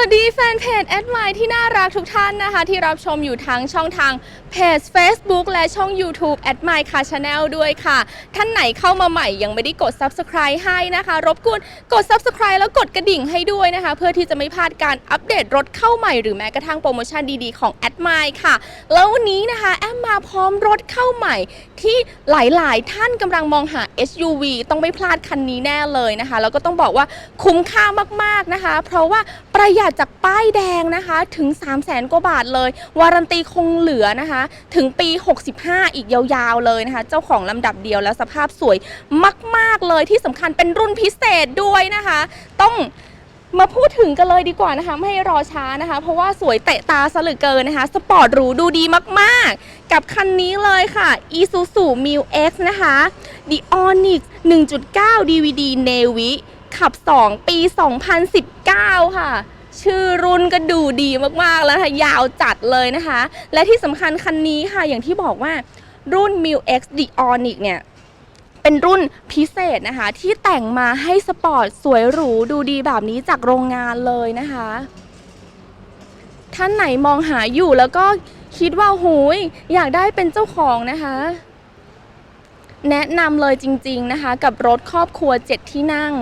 วัสดีแฟนเพจแอดไมที่น่ารักทุกท่านนะคะ ที่รับชมอยู่ทั้งช่องทางเพจ Facebook และช่อง YouTube แอดไมค่ะชาแนลด้วยค่ะ ท่านไหนเข้ามาใหม่ยังไม่ได้กด Subscribe ให้นะคะ รบกวนกด Subscribe แล้วกดกระดิ่งให้ด้วยนะคะ เพื่อที่จะไม่พลาดการอัปเดตรถเข้าใหม่หรือแม้กระทั่งโปรโมชั่นดีๆของแอดไมค่ะ แล้ววันนี้นะคะแอมมาพร้อมรถเข้าใหม่ ที่หลายๆ ท่านกำลังมองหา SUV ต้องไม่พลาดคันนี้แน่เลยนะคะแล้วก็ต้องบอกว่าคุ้มค่ามากๆนะคะ เพราะว่าประหยัดจากป้ายแดงนะคะถึง 3 0 0แสนกว่าบาทเลย วารันตีคงเหลือนะคะ ถึงปี 65 อีกยาวๆเลยนะคะ เจ้าของลำดับเดียวแล้วสภาพสวยมาก ๆเลยที่สำคัญเป็นรุ่นพิเศษด้วยนะคะ ต้องมาพูดถึงกันเลยดีกว่านะคะไม่ให้รอช้านะคะ เพราะว่าสวยเตะตาซะเหลือเกินนะคะ สปอร์ตหรูดูดีมากๆ กับคันนี้เลยค่ะ Isuzu m i l X นะคะ The Onyx 1.9 DVD Navy ขับ 2 ปี 2019 ค่ะ ชื่อรุ่นก็ดูดีมากๆแล้วนะคะยาวจัดเลยนะคะ และที่สำคัญคันนี้ค่ะอย่างที่บอกว่ารุ่น m i l X The Onyx เนี่ยเป็นรุ่นพิเศษนะคะ ที่แต่งมาให้สปอร์ตสวยหรูดูดีแบบนี้จากโรงงานเลยนะคะ ท่านไหนมองหาอยู่แล้วก็คิดว่าหูยอยากได้เป็นเจ้าของนะคะ แนะนำเลยจริง ๆนะคะ กับรถครอบครัว 7 ที่นั่ง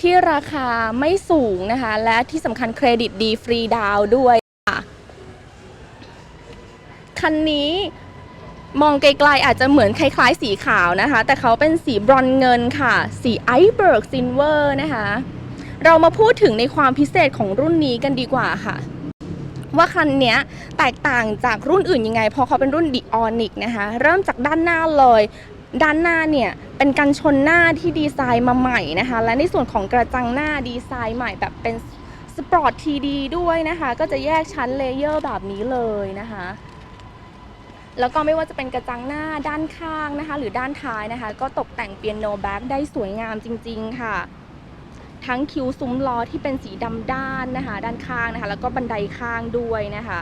ที่ราคาไม่สูงนะคะ และที่สำคัญเครดิตดีฟรีดาวด้วยค่ะ คันนี้มองไกลๆอาจจะเหมือนคล้ายๆ สีขาวนะคะ แต่เขาเป็นสีบรอนเงินค่ะ สีไอเบิร์กซินเวอร์นะคะ เรามาพูดถึงในความพิเศษของรุ่นนี้กันดีกว่าค่ะ ว่าคันนี้แตกต่างจากรุ่นอื่นยังไง เพราะเขาเป็นรุ่น The Onyx นะคะ เริ่มจากด้านหน้าเลย ด้านหน้าเนี่ยเป็นกันชนหน้าที่ดีไซน์มาใหม่นะคะ และในส่วนของกระจังหน้าดีไซน์ใหม่แบบเป็นสปอร์ตทีดีด้วยนะคะ ก็จะแยกชั้นเลเยอร์แบบนี้เลยนะคะ แล้วก็ไม่ว่าจะเป็นกระจังหน้าด้านข้างนะคะ หรือด้านท้ายนะคะ ก็ตกแต่งเปียโนแบ็กได้สวยงามจริง ๆ ค่ะ ทั้งคิ้วซุ้มล้อที่เป็นสีดำด้านนะคะ ด้านข้างนะคะ แล้วก็บันไดข้างด้วยนะคะ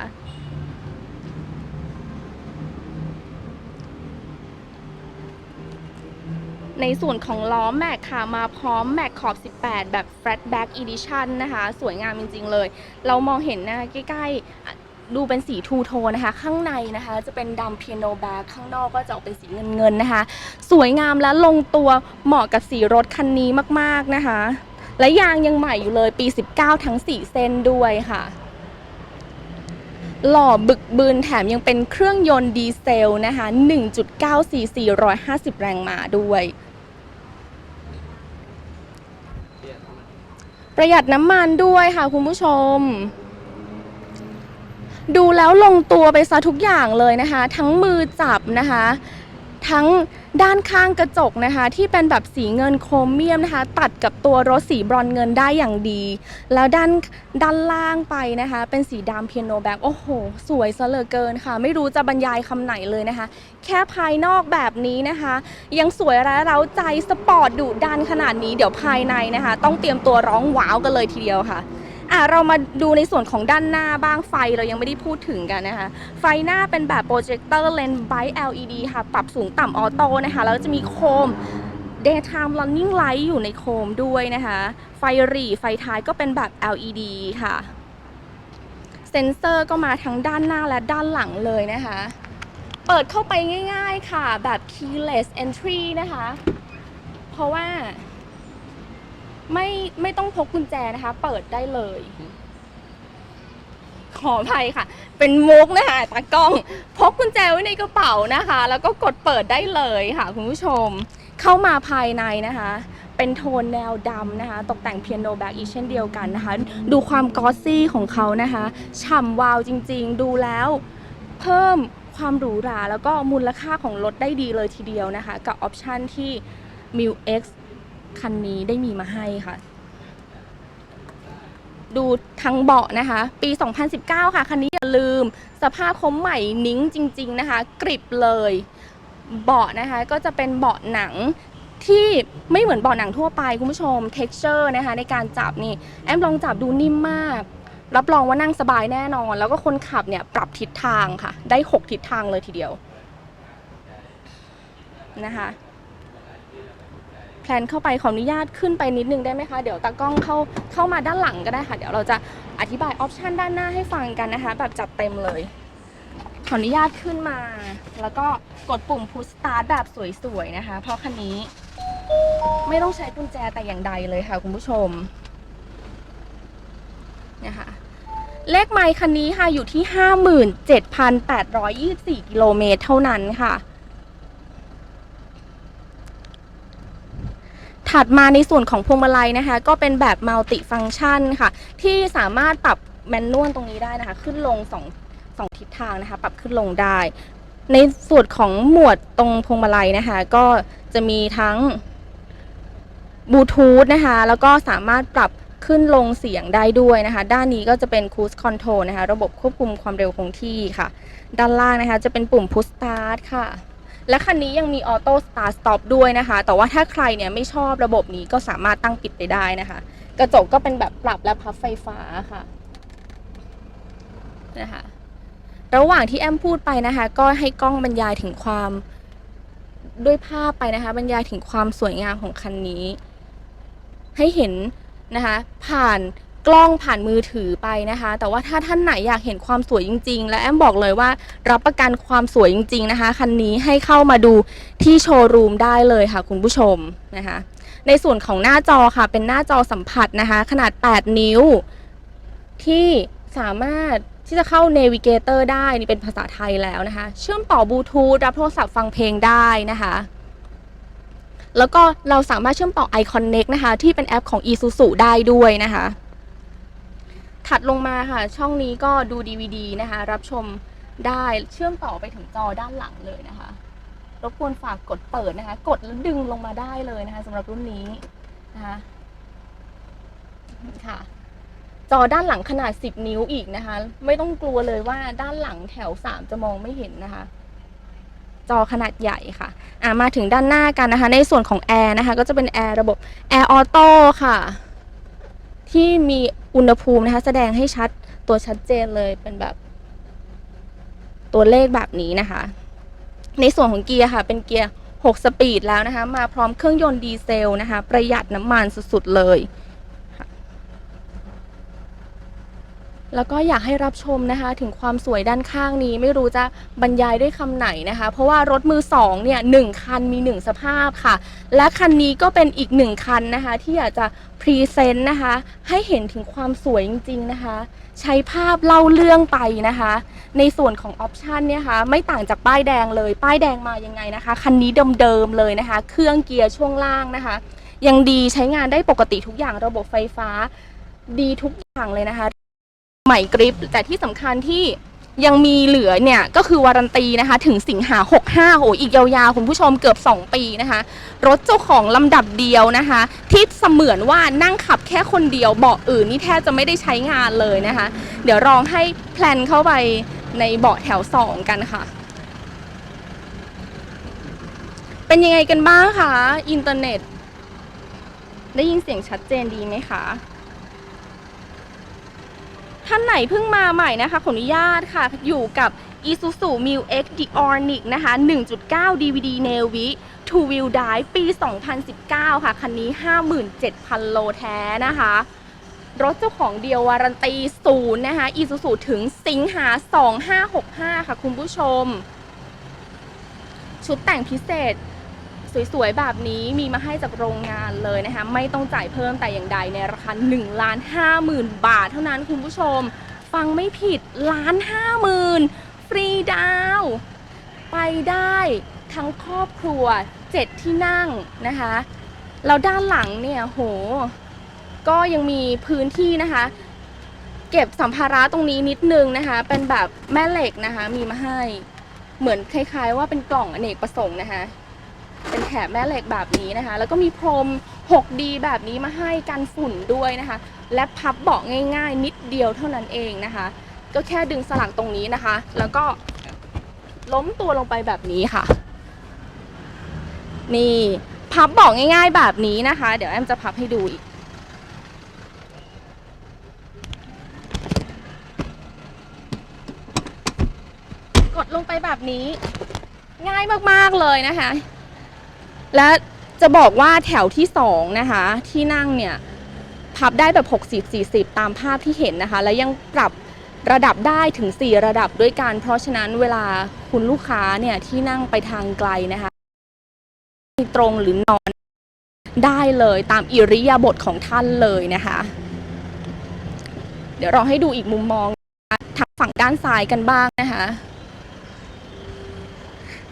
ในส่วนของล้อแม็กค่ะมาพร้อมแม็กขอบ 18 แบบ Flatback Edition นะคะ สวยงามจริง ๆ เลย เรามองเห็นนะใกล้ ๆดูเป็นสีทูโทนนะคะ ข้างในนะคะจะเป็นดำเปียโนแบ็กข้างนอกก็จะออกเป็นสีเงินๆนะคะ สวยงามและลงตัวเหมาะกับสีรถคันนี้มากๆนะคะ และยางยังใหม่อยู่เลยปี 19 ทั้ง 4 เส้นด้วยค่ะ หล่อบึกบืนแถมยังเป็นเครื่องยนต์ดีเซลนะคะ 1.9 cc 150 แรงม้าด้วย ประหยัดน้ำมันด้วยค่ะคุณผู้ชม ดูแล้วลงตัวไปซะทุกอย่างเลยนะคะ ทั้งมือจับนะคะ ทั้งด้านข้างกระจกนะคะ ที่เป็นแบบสีเงินโครเมียมนะคะ ตัดกับตัวรถสีบรอนเงินได้อย่างดี แล้วด้านด้านล่างไปนะคะ เป็นสีดำเปียโนแบ็กโอ้โห สวยซะเหลือเกินค่ะ ไม่รู้จะบรรยายคำไหนเลยนะคะ แค่ภายนอกแบบนี้นะคะ ยังสวยและเร้าใจสปอร์ตดุดันขนาดนี้เดี๋ยวภายในนะคะ ต้องเตรียมตัวร้องว้าวกันเลยทีเดียวค่ะ อะเรามาดูในส่วนของด้านหน้าบ้างไฟเรายังไม่ได้พูดถึงกันนะคะ ไฟหน้าเป็นแบบโปรเจคเตอร์เลนส์ไบ LED ค่ะ ปรับสูงต่ำออโต้นะคะ แล้วจะมีโคม daytime running light อยู่ในโคมด้วยนะคะ ไฟหรี่ไฟท้ายก็เป็นแบบ LED ค่ะ เซ็นเซอร์ก็มาทั้งด้านหน้าและด้านหลังเลยนะคะ เปิดเข้าไปง่ายๆค่ะแบบ keyless entry นะคะ เพราะว่า ไม่ไม่ต้องพกกุญแจนะคะ เปิดได้เลย ขออภัยค่ะ เป็นมุกนะคะตากล้อง พกกุญแจไว้ในกระเป๋านะคะ แล้วก็กดเปิดได้เลยค่ะ คุณผู้ชม เข้ามาภายในนะคะ เป็นโทนแนวดำนะคะ ตกแต่งเปียโนแบ็กอีกเช่นเดียวกันนะคะ ดูความกอสซี่ของเขานะคะฉ่ำวาวจริง ๆ ดูแล้วเพิ่มความหรูหราแล้วก็มูลค่าของรถได้ดีเลยทีเดียวนะคะ กับออปชันที่ m i l X คันนี้ได้มีมาให้ค่ะ ดูทั้งเบาะนะคะ ปี 2019 ค่ะ คันนี้อย่าลืม สภาพคมใหม่นิ้งจริง ๆ นะคะ กริบเลย เบาะนะคะก็จะเป็นเบาะหนังที่ไม่เหมือนเบาะหนังทั่วไปคุณผู้ชม texture นะคะ ในการจับนี่ แอมลองจับดูนิ่มมาก รับรองว่านั่งสบายแน่นอน แล้วก็คนขับเนี่ยปรับทิศทางค่ะ ได้ 6 ทิศทางเลยทีเดียวนะคะ ลนเข้าไปขออนุญาตขึ้นไปนิดนึงได้ไหมคะเดี๋ยวตากล้องเข้าเข้ามาด้านหลังก็ได้ค่ะ เดี๋ยวเราจะอธิบายออปชันด้านหน้าให้ฟังกันนะคะ แบบจัดเต็มเลย ขออนุญาตขึ้นมา แล้วก็กดปุ่ม push start แบบสวยๆนะคะ เพราะคันนี้ไม่ต้องใช้กุญแจแต่อย่างใดเลยค่ะ คุณผู้ชมนะคะเลขไมล์คันนี้ค่ะอยู่ที่ 57,824 กิโลเมตรเท่านั้นค่ะ ถัดมาในส่วนของพวงมาลัยนะคะ ก็เป็นแบบมัลติฟัง c t ชันค่ะ ที่สามารถปรับแมนนวลตรงนี้ได้นะคะ ขึ้นลงสองสองทิศทางนะคะ ปรับขึ้นลงได้ ในส่วนของหมวดตรงพวงมาลัยนะคะ ก็จะมีทั้งบลูทูธนะคะ แล้วก็สามารถปรับขึ้นลงเสียงได้ด้วยนะคะ ด้านนี้ก็จะเป็น Cruise Control นะคะ ระบบควบคุมความเร็วคงที่ค่ะ ด้านล่างนะคะ จะเป็นปุ่ม Push Start ค่ะ และคันนี้ยังมี Auto Start Stop ด้วยนะคะ แต่ว่าถ้าใครเนี่ยไม่ชอบระบบนี้ก็สามารถตั้งปิดไปได้นะคะ กระจกก็เป็นแบบปรับและพับไฟฟ้าค่ะนะคะระหว่างที่แอมพูดไปนะคะ ก็ให้กล้องบรรยายถึงความด้วยภาพไปนะคะ บรรยายถึงความสวยงามของคันนี้ ให้เห็นนะคะ ผ่าน กล้องผ่านมือถือไปนะคะ แต่ว่าถ้าท่านไหนอยากเห็นความสวยจริง ๆ และแอมบอกเลยว่ารับประกันความสวยจริง ๆ นะคะคันนี้ให้เข้ามาดูที่โชว์รูมได้เลยค่ะ คุณผู้ชมนะคะ ในส่วนของหน้าจอค่ะ เป็นหน้าจอสัมผัสนะคะ ขนาด 8 นิ้ว ที่สามารถที่จะเข้า Navigator ได้นี่เป็นภาษาไทยแล้วนะคะ เชื่อมต่อบลูทูธรับโทรศัพท์ฟังเพลงได้นะคะแล้วก็เราสามารถเชื่อมต่อ iConnect นะคะ ที่เป็นแอปของ eSusu ได้ด้วยนะคะ ถัดลงมาค่ะ ช่องนี้ก็ดู DVD นะคะ รับชมได้เชื่อมต่อไปถึงจอด้านหลังเลยนะคะ รบกวนฝากกดเปิดนะคะ กดแล้วดึงลงมาได้เลยนะคะสำหรับรุ่นนี้นะคะค่ะ จอด้านหลังขนาด 10 นิ้วอีกนะคะ ไม่ต้องกลัวเลยว่าด้านหลังแถว 3 จะมองไม่เห็นนะคะจอขนาดใหญ่ค่ะ อะมาถึงด้านหน้ากันนะคะ ในส่วนของแอร์นะคะ ก็จะเป็นแอร์ระบบแอร์ออโต้ค่ะ ที่มี อุณหภูมินะคะ แสดงให้ชัดตัวชัดเจนเลยเป็นแบบ ตัวเลขแบบนี้นะคะ ในส่วนของเกียร์ค่ะ เป็นเกียร์ 6 สปีดแล้วนะคะ มาพร้อมเครื่องยนต์ดีเซลนะคะ ประหยัดน้ำมันสุดๆเลยค่ะ แล้วก็อยากให้รับชมนะคะถึงความสวยด้านข้างนี้ไม่รู้จะบรรยายด้วยคำไหนนะคะ เพราะว่ารถมือสองเนี่ยหนึ่งคันมีหนึ่งสภาพค่ะ และคันนี้ก็เป็นอีกหนึ่งคันนะคะ ที่อยากจะพรีเซนต์นะคะ ให้เห็นถึงความสวยจริง ๆนะคะ ใช้ภาพเล่าเรื่องไปนะคะ ในส่วนของออปชันเนี่ยค่ะไม่ต่างจากป้ายแดงเลย ป้ายแดงมายังไงนะคะ คันนี้เดิมๆเลยนะคะ เครื่องเกียร์ช่วงล่างนะคะ ยังดีใช้งานได้ปกติทุกอย่างระบบไฟฟ้าดีทุกอย่างเลยนะคะ ใหม่กริป แต่ที่สำคัญที่ยังมีเหลือเนี่ยก็คือวารันตีนะคะ ถึงสิงหา 65โหอีกยาวๆ คุณผู้ชมเกือบ 2 ปีนะคะ รถเจ้าของลำดับเดียวนะคะ ที่เสมือนว่านั่งขับแค่คนเดียวเบาะอื่นนี่แทบจะไม่ได้ใช้งานเลยนะคะ เดี๋ยวลองให้แพลนเข้าไปในเบาะแถว 2 กันค่ะ เป็นยังไงกันบ้างคะ อินเทอร์เน็ต ได้ยินเสียงชัดเจนดีไหมคะ ท่านไหนเพิ่งมาใหม่นะคะขออนุญาตค่ะ อยู่กับ Isuzu m u X The Ornic นะคะ 1.9 DVD Navy Two Wheel Drive ปี 2019 ค่ะ คันนี้ 57,000 โลแท้นะคะ รถเจ้าของเดียววารันตีศูนย์นะคะ Isuzu ถึงสิงหา 2565 ค่ะคุณผู้ชม ชุดแต่งพิเศษ สวยๆ แบบนี้มีมาให้จากโรงงานเลยนะคะ ไม่ต้องจ่ายเพิ่มแต่อย่างใดในราคา1ล้าน5หมื่นบาท เท่านั้นคุณผู้ชม ฟังไม่ผิดล้านห้าหมื่นฟรีดาว ไปได้ทั้งครอบครัว 7 ที่นั่งนะคะแล้วด้านหลังเนี่ยโห ก็ยังมีพื้นที่นะคะ เก็บสัมภาระตรงนี้นิดนึงนะคะ เป็นแบบแม่เหล็กนะคะ มีมาให้เหมือนคล้ายๆว่าเป็นกล่องอเนกประสงค์นะคะ แถบแม่เหล็กแบบนี้นะคะ แล้วก็มีพรม 6D แบบนี้มาให้กันฝุ่นด้วยนะคะ และพับเบาะง่ายๆ นิดเดียวเท่านั้นเองนะคะ ก็แค่ดึงสลักตรงนี้นะคะ แล้วก็ล้มตัวลงไปแบบนี้ค่ะ นี่พับเบาะง่าย ๆ แบบนี้นะคะ เดี๋ยวแอมจะพับให้ดูอีกกดลงไปแบบนี้ง่ายมาก ๆ เลยนะคะ และจะบอกว่าแถวที่2นะคะที่นั่งเนี่ยพับได้แบบ 60 40 ตามภาพที่เห็นนะคะ แล้วยังปรับระดับได้ถึง 4 ระดับด้วยกัน เพราะฉะนั้นเวลาคุณลูกค้าเนี่ยที่นั่งไปทางไกลนะคะตรงหรือนอนได้เลยตามอิริยาบถของท่านเลยนะคะ เดี๋ยวเราให้ดูอีกมุมมองทางฝั่งด้านซ้ายกันบ้างนะคะ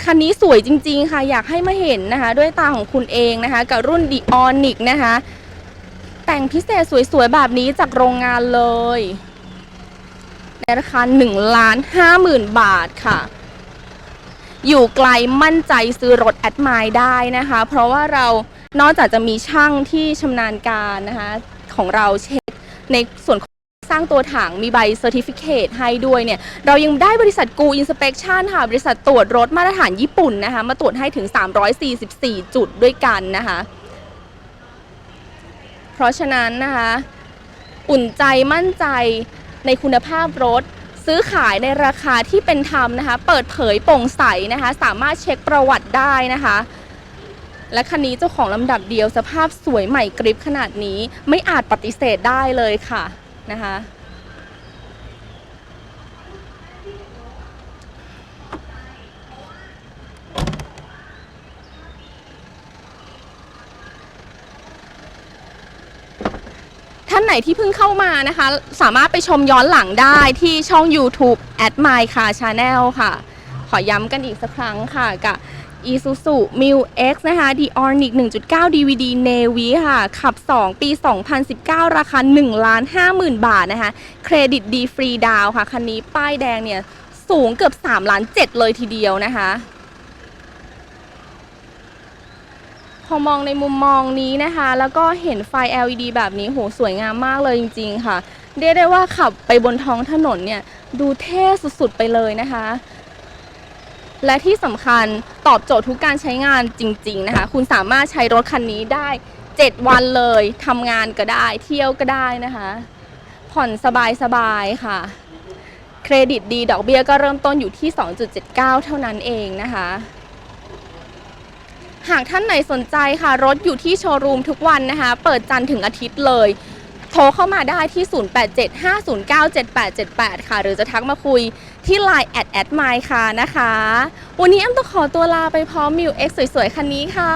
คันนี้สวยจริง ๆ ค่ะ อยากให้มาเห็นนะคะ ด้วยตาของคุณเองนะคะ กับรุ่น d ิออนิกนะคะ แต่งพิเศษสวย ๆ แบบนี้จากโรงงานเลย ในราคา1ล้าน5หมื่นบาทค่ะ อยู่ไกลมั่นใจซื้อรถแอดมล์ได้นะคะ เพราะว่าเรานอกจากจะมีช่างที่ชำนาญการนะคะ ของเราเช็คในส่วน ร้างตัวถังมีใบเซอร์ติฟิเคตให้ด้วยเนี่ยเรายังได้บริษัทกูอินสเป t ชันค่ะบริษัทตรวจรถมาตรฐานญี่ปุ่นนะคะมาตรวจให้ถึง 344 จุดด้วยกันนะคะเพราะฉะนั้นนะคะอุ่นใจมั่นใจในคุณภาพรถซื้อขายในราคาที่เป็นธรรมนะคะ เปิดเผยโปร่งใสนะคะ สามารถเช็คประวัติได้นะคะ และคันนี้เจ้าของลำดับเดียวสภาพสวยใหม่กริบขนาดนี้ไม่อาจปฏิเสธได้เลยค่ะ นะคะ ท่านไหนที่เพิ่งเข้ามานะคะ สามารถไปชมย้อนหลังได้ที่ช่อง YouTube at my car channel ค่ะ ขอย้ำกันอีกสักครั้งค่ะกับ Isuzu m i l X นะคะ The Ornic 1.9 DVD Navy ค่ะ ขับ 2 ปี 2019 ราคา1ล้าน50,000 บาทนะคะ เครดิตดีฟรีดาวค่ะ คันนี้ป้ายแดงเนี่ย สูงเกือบ3ล้าน7เลยทีเดียวนะคะ พอมองในมุมมองนี้นะคะ แล้วก็เห็นไฟ LED แบบนี้โหสวยงามมากเลยจริง ๆ ค่ะเรียกได้ว่าขับไปบนท้องถนนเนี่ย ดูเท่สุดๆ ไปเลยนะคะ และที่สำคัญ ตอบโจทย์ทุกการใช้งานจริง ๆ นะคะ คุณสามารถใช้รถคันนี้ได้ 7 วันเลยทำงานก็ได้ เที่ยวก็ได้นะคะ ผ่อนสบายๆค่ะ เครดิตดีดอกเบี้ยก็เริ่มต้นอยู่ที่ 2.79 เท่านั้นเองนะคะ หากท่านไหนสนใจค่ะ รถอยู่ที่โชว์รูมทุกวันนะคะ เปิดจันทร์ถึงอาทิตย์เลยโทรเข้ามาได้ที่ 0875097878 ค่ะ หรือจะทักมาคุย ที่ Line แอดแอดไมค์ค่ะนะคะ วันนี้แอมต้องขอตัวลาไปพร้อมมิวเอ็กสวยๆ คันนี้ค่ะ